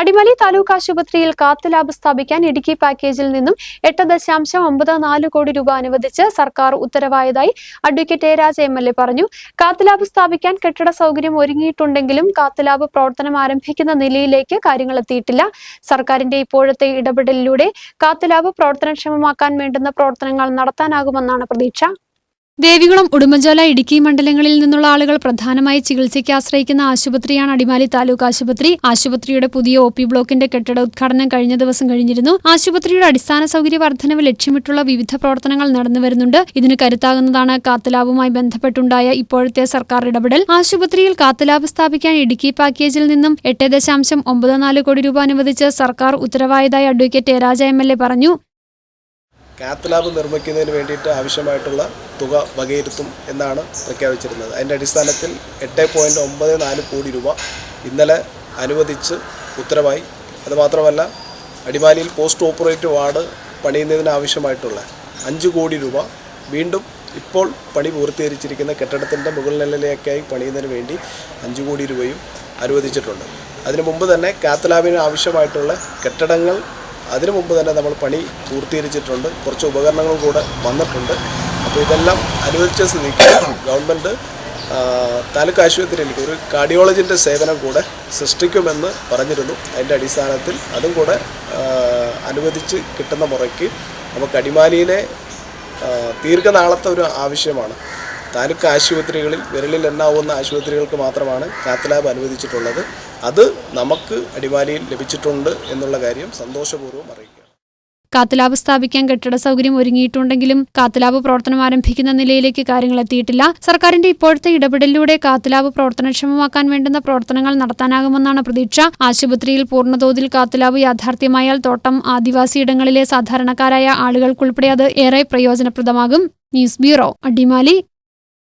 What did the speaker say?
അടിമാലി താലൂക്ക് ആശുപത്രിയിൽ cath lab സ്ഥാപിക്കാൻ ഇടുക്കി പാക്കേജിൽ നിന്നും എട്ട് ദശാംശം ഒമ്പത് നാല് കോടി രൂപ അനുവദിച്ച് സർക്കാർ ഉത്തരവായതായി advocate A Raja M L A പറഞ്ഞു. കാത്ത് ലാബ് സ്ഥാപിക്കാൻ കെട്ടിട സൗകര്യം ഒരുങ്ങിയിട്ടുണ്ടെങ്കിലും കാത്ത് ലാബ് പ്രവർത്തനം ആരംഭിക്കുന്ന നിലയിലേക്ക് കാര്യങ്ങൾ എത്തിയിട്ടില്ല. സർക്കാരിന്റെ ഇപ്പോഴത്തെ ഇടപെടലിലൂടെ കാത്ത് ലാബ് പ്രവർത്തനക്ഷമമാക്കാൻ വേണ്ടുന്ന പ്രവർത്തനങ്ങൾ നടത്താനാകുമെന്നാണ് പ്രതീക്ഷ. ദേവികുളം ഉടുമ്പൻചോല ഇടുക്കി മണ്ഡലങ്ങളിൽ നിന്നുള്ള ആളുകൾ പ്രധാനമായി ചികിത്സയ്ക്ക് ആശ്രയിക്കുന്ന ആശുപത്രിയാണ് അടിമാലി താലൂക്ക് ആശുപത്രി. ആശുപത്രിയുടെ പുതിയ ഒ പി ബ്ലോക്കിന്റെ കെട്ടിട ഉദ്ഘാടനം കഴിഞ്ഞ ദിവസം കഴിഞ്ഞിരുന്നു. ആശുപത്രിയുടെ അടിസ്ഥാന സൗകര്യ വർധനവ് ലക്ഷ്യമിട്ടുള്ള വിവിധ പ്രവർത്തനങ്ങൾ നടന്നുവരുന്നുണ്ട് ഇതിന് കരുത്താകുന്നതാണ് കാത്തലാബുമായി ബന്ധപ്പെട്ടുണ്ടായ ഇപ്പോഴത്തെ സർക്കാർ ഇടപെടൽ. ആശുപത്രിയിൽ കാത്തലാബ് സ്ഥാപിക്കാൻ ഇടുക്കി പാക്കേജിൽ നിന്നും എട്ട് ദശാംശം ഒമ്പത് നാല് കോടി രൂപ അനുവദിച്ച് സർക്കാർ ഉത്തരവായതായി advocate Raja M L A പറഞ്ഞു. കാത്ത് ലാബ് നിർമ്മിക്കുന്നതിന് വേണ്ടിയിട്ട് ആവശ്യമായിട്ടുള്ള തുക വകയിരുത്തും എന്നാണ് പ്രഖ്യാപിച്ചിരുന്നത്. അതിന്റെ അടിസ്ഥാനത്തിൽ എട്ട് പോയിന്റ് ഒമ്പത് നാല് കോടി രൂപ ഇന്നലെ അനുവദിച്ച് ഉത്തരവായി. അതുമാത്രമല്ല അടിമാലിയിൽ പോസ്റ്റ് ഓപ്പറേറ്റീവ് വാർഡ് പണിയുന്നതിന് ആവശ്യമായിട്ടുള്ള അഞ്ച് കോടി രൂപ വീണ്ടും ഇപ്പോൾ പണി പൂർത്തീകരിച്ചിരിക്കുന്ന കെട്ടിടത്തിന്റെ മുകൾ നിലയിലേക്കായി പണിയുന്നതിന് വേണ്ടി അഞ്ച് കോടി രൂപയും അനുവദിച്ചിട്ടുണ്ട്. അതിനു മുമ്പ് തന്നെ കാത്തലാബിന് ആവശ്യമായിട്ടുള്ള കെട്ടിടങ്ങൾ അതിനു മുമ്പ് തന്നെ നമ്മൾ പണി പൂർത്തീകരിച്ചിട്ടുണ്ട്. കുറച്ച് ഉപകരണങ്ങളും കൂടെ വന്നിട്ടുണ്ട്. അപ്പോൾ ഇതെല്ലാം അനുവദിച്ച സ്ഥിതിക്ക് ഗവൺമെന്റ് താലൂക്ക് ആശുപത്രിയിലേക്ക് ഒരു കാർഡിയോളജിന്റെ സേവനം കൂടെ സൃഷ്ടിക്കുമെന്ന് പറഞ്ഞിരുന്നു. അതിന്റെ അടിസ്ഥാനത്തിൽ അതും കൂടെ അനുവദിച്ച് കിട്ടുന്ന മുറയ്ക്ക് നമുക്ക് അടിമാലിയിലെ ദീർഘനാളത്തെ ഒരു ആവശ്യമാണ്. താലൂക്ക് ആശുപത്രികളിൽ വിരലിൽ എണ്ണാവുന്ന ആശുപത്രികൾക്ക് മാത്രമാണ് കാത്ത് ലാബ് അനുവദിച്ചിട്ടുള്ളത്. അത് നമുക്ക് അടിമാലിയിൽ ലഭിച്ചിട്ടുണ്ട് എന്നുള്ള കാര്യം സന്തോഷപൂർവം അറിയിക്കുക. കാത്തലാബ് സ്ഥാപിക്കാൻ കെട്ടിട സൗകര്യം ഒരുങ്ങിയിട്ടുണ്ടെങ്കിലും കാത്തലാബ് പ്രവർത്തനം ആരംഭിക്കുന്ന നിലയിലേക്ക് കാര്യങ്ങൾ എത്തിയിട്ടില്ല. സർക്കാരിന്റെ ഇപ്പോഴത്തെ ഇടപെടലിലൂടെ കാത്തലാബ് പ്രവർത്തനക്ഷമമാക്കാൻ വേണ്ടുന്ന പ്രവർത്തനങ്ങൾ നടത്താനാകുമെന്നാണ് പ്രതീക്ഷ. ആശുപത്രിയിൽ പൂർണതോതിൽ കാത്തലാബ് യാഥാർത്ഥ്യമായാൽ തോട്ടം ആദിവാസിയിടങ്ങളിലെ സാധാരണക്കാരായ ആളുകൾക്കുൾപ്പെടെ അത് ഏറെ പ്രയോജനപ്രദമാകും. News bureau Adimali.